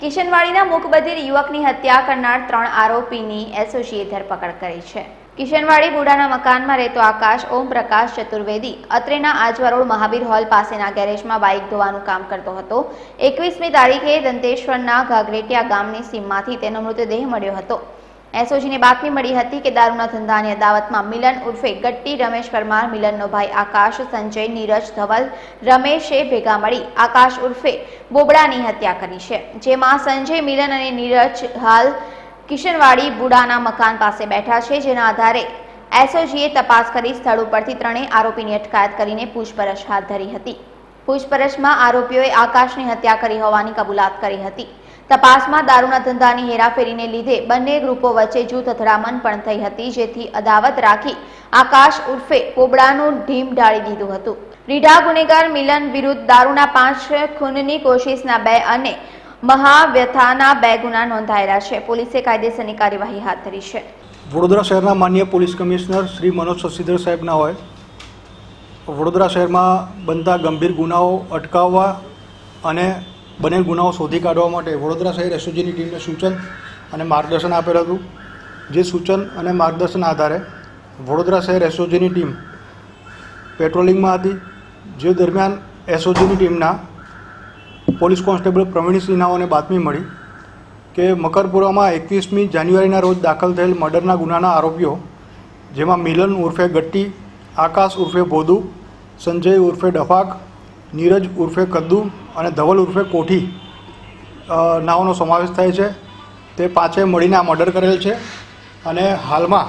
કિશનવાડીના મુખબધિર યુવકની હત્યા કરનાર ત્રણ આરોપીની એસઓજીએ ધરપકડ કરી છે. કિશનવાડી બુડાના મકાનમાં રહેતો આકાશ ઓમ પ્રકાશ ચતુર્વેદી અત્રેના આજવા રોડ મહાવીર હોલ પાસેના ગેરેજમાં બાઇક ધોવાનું કામ કરતો હતો. એકવીસમી તારીખે દંતેશ્વરના ઘાઘરેટિયા ગામની સીમમાંથી તેનો મૃતદેહ મળ્યો હતો. એસઓજીને બાતમી મળી હતી કે દારૂના ધંધાની અદાવતમાં મિલન ઉર્ફે ગટ્ટી રમેશ પરમાર, મિલનનો ભાઈ આકાશ, સંજય, નીરજ ધવલ, રમેશે ભેગા મળી આકાશ ઉર્ફે બોબડાની હત્યા કરી છે. જેમાં સંજય, મિલન અને નીરજ હાલ કિશનવાડી બુડાના મકાન પાસે બેઠા છે. જેના આધારે એસઓજીએ તપાસ કરી સ્થળ ઉપરથી ત્રણેય આરોપીની અટકાયત કરીને પૂછપરછ હાથ ધરી હતી. પૂછપરછમાં આરોપીઓએ આકાશની હત્યા કરી હોવાની કબૂલાત કરી હતી. તપાસમાં દારૂના ધંધાની હેરાફેરીને લીધે બંને ગ્રુપો વચ્ચે જૂથ અથડામણ પણ થઈ હતી, જેથી અદાવત રાખી આકાશ ઉર્ફે કોબડાનું ઢીમ ઢાળી દીધું હતું. રીઢા ગુનેગાર મિલન વિરુદ્ધ દારૂના પાંચ ખૂનની કોશિશના બે અને મહાવ્યથાના બે ગુના નોંધાયેલા છે. પોલીસે કાયદેસરની કાર્યવાહી હાથ ધરી છે. વડોદરા શહેરના માન્ય પોલીસ કમિશનર શ્રી મનોજ શશીધર સાહેબના હોય. વડોદરા શહેરમાં બનતા ગંભીર ગુનાઓ અટકાવવા અને બનેલ ગુનાઓ શોધી કાઢવા માટે વડોદરા શહેર એસઓજીની ટીમને સૂચન અને માર્ગદર્શન આપેલ હતું. જે સૂચન અને માર્ગદર્શન આધારે વડોદરા શહેર એસઓજીની ટીમ પેટ્રોલિંગમાં હતી. જે દરમિયાન એસઓજીની ટીમના પોલીસ કોન્સ્ટેબલ પ્રવીણ સિન્હાઓને બાતમી મળી કે મકરપુરામાં એકવીસમી જાન્યુઆરીના રોજ દાખલ થયેલ મર્ડરના ગુનાના આરોપીઓ, જેમાં મિલન ઉર્ફે ગટ્ટી, આકાશ ઉર્ફે ભોદુ સંજય ઉર્ફે ડફાક, નીરજ ઉર્ફે કદ્દુ અને ધવલ ઉર્ફે કોઠી નાઓનો સમાવેશ થાય છે. તે પાંચે મળીને આ મર્ડર કરેલ છે અને હાલમાં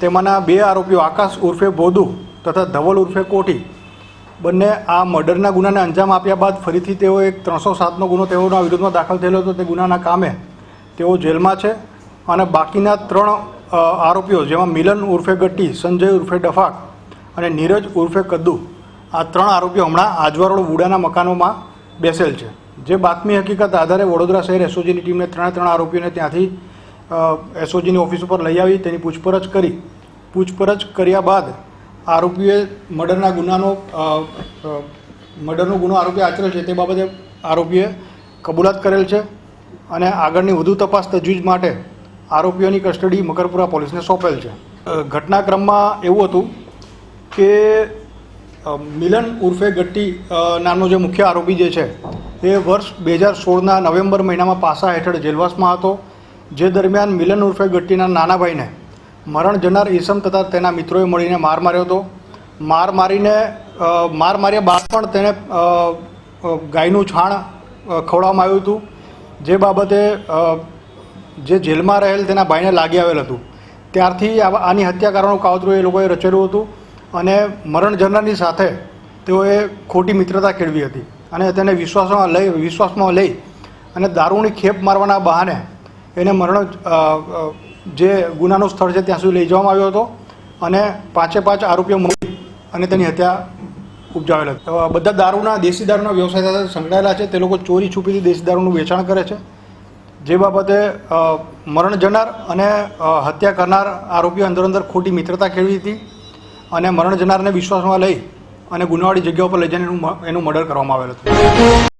તેમાંના બે આરોપીઓ આકાશ ઉર્ફે બોધુ તથા ધવલ ઉર્ફે કોઠી બંને આ મર્ડરના ગુનાને અંજામ આપ્યા બાદ ફરીથી તેઓ એક ત્રણસો સાતનો ગુનો તેઓના વિરુદ્ધમાં દાખલ થયેલો હતો. તે ગુનાના કામે તેઓ જેલમાં છે અને બાકીના ત્રણ આરોપીઓ જેમાં મિલન ઉર્ફે ગટ્ટી, સંજય ઉર્ફે ડફાક અને નીરજ ઉર્ફે કદ્દુ આ ત્રણ આરોપીઓ હમણાં આજવારોડ બુડાના મકાનોમાં બેસેલ છે. જે બાતમી હકીકત આધારે વડોદરા શહેર એસઓજીની ટીમને ત્રણે ત્રણ આરોપીઓને ત્યાંથી એસઓજીની ઓફિસ ઉપર લઈ આવી, તેની પૂછપરછ કરી. પૂછપરછ કર્યા બાદ આરોપીએ મર્ડરના ગુનાનો મર્ડરનો ગુનો આરોપી આચરેલ છે, તે બાબતે આરોપીએ કબૂલાત કરેલ છે અને આગળની વધુ તપાસ તજવીજ માટે આરોપીઓની કસ્ટડી મકરપુરા પોલીસને સોંપેલ છે. ઘટનાક્રમમાં એવું હતું કે મિલન ઉર્ફે ગટ્ટી નામનો જે મુખ્ય આરોપી જે છે, એ વર્ષ બે હજાર સોળના નવેમ્બર મહિનામાં પાસા હેઠળ જેલવાસમાં હતો. જે દરમિયાન મિલન ઉર્ફે ગટ્ટીના નાના ભાઈને મરણ જનાર ઈસમ તથા તેના મિત્રોએ મળીને માર માર્યો હતો. માર મારીને માર માર્યા બાદ પણ તેને ગાયનું છાણ ખવડાવવામાં આવ્યું હતું. જે બાબતે જે જેલમાં રહેલ તેના ભાઈને લાગી આવેલ હતું. ત્યારથી આની હત્યા કરવાનું કાવતરું એ લોકોએ રચેલું હતું. અને મરણ જનારની સાથે તેઓએ ખોટી મિત્રતા કેળવી હતી. અને તેને વિશ્વાસમાં લઈ વિશ્વાસમાં લઈ અને દારૂની ખેપ મારવાના બહાને એને મરણ જે ગુનાનું સ્થળ છે ત્યાં સુધી લઈ જવામાં આવ્યો હતો અને પાંચે પાંચ આરોપીઓ મળી અને તેની હત્યા ઉપજાવેલ હતી. બધા દારૂના, દેશી દારૂના વ્યવસાય સાથે સંકળાયેલા છે. તે લોકો ચોરી છુપીથી દેશી દારૂનું વેચાણ કરે છે. જે બાબતે મરણ જનાર અને હત્યા કરનાર આરોપીઓ અંદર અંદર ખોટી મિત્રતા કેળવી હતી. અને મરણ જનારને વિશ્વાસમાં લઈ અને ગુનાવાળી જગ્યા ઉપર લઈ જઈને એનું એનું મર્ડર કરવામાં આવેલ હતું.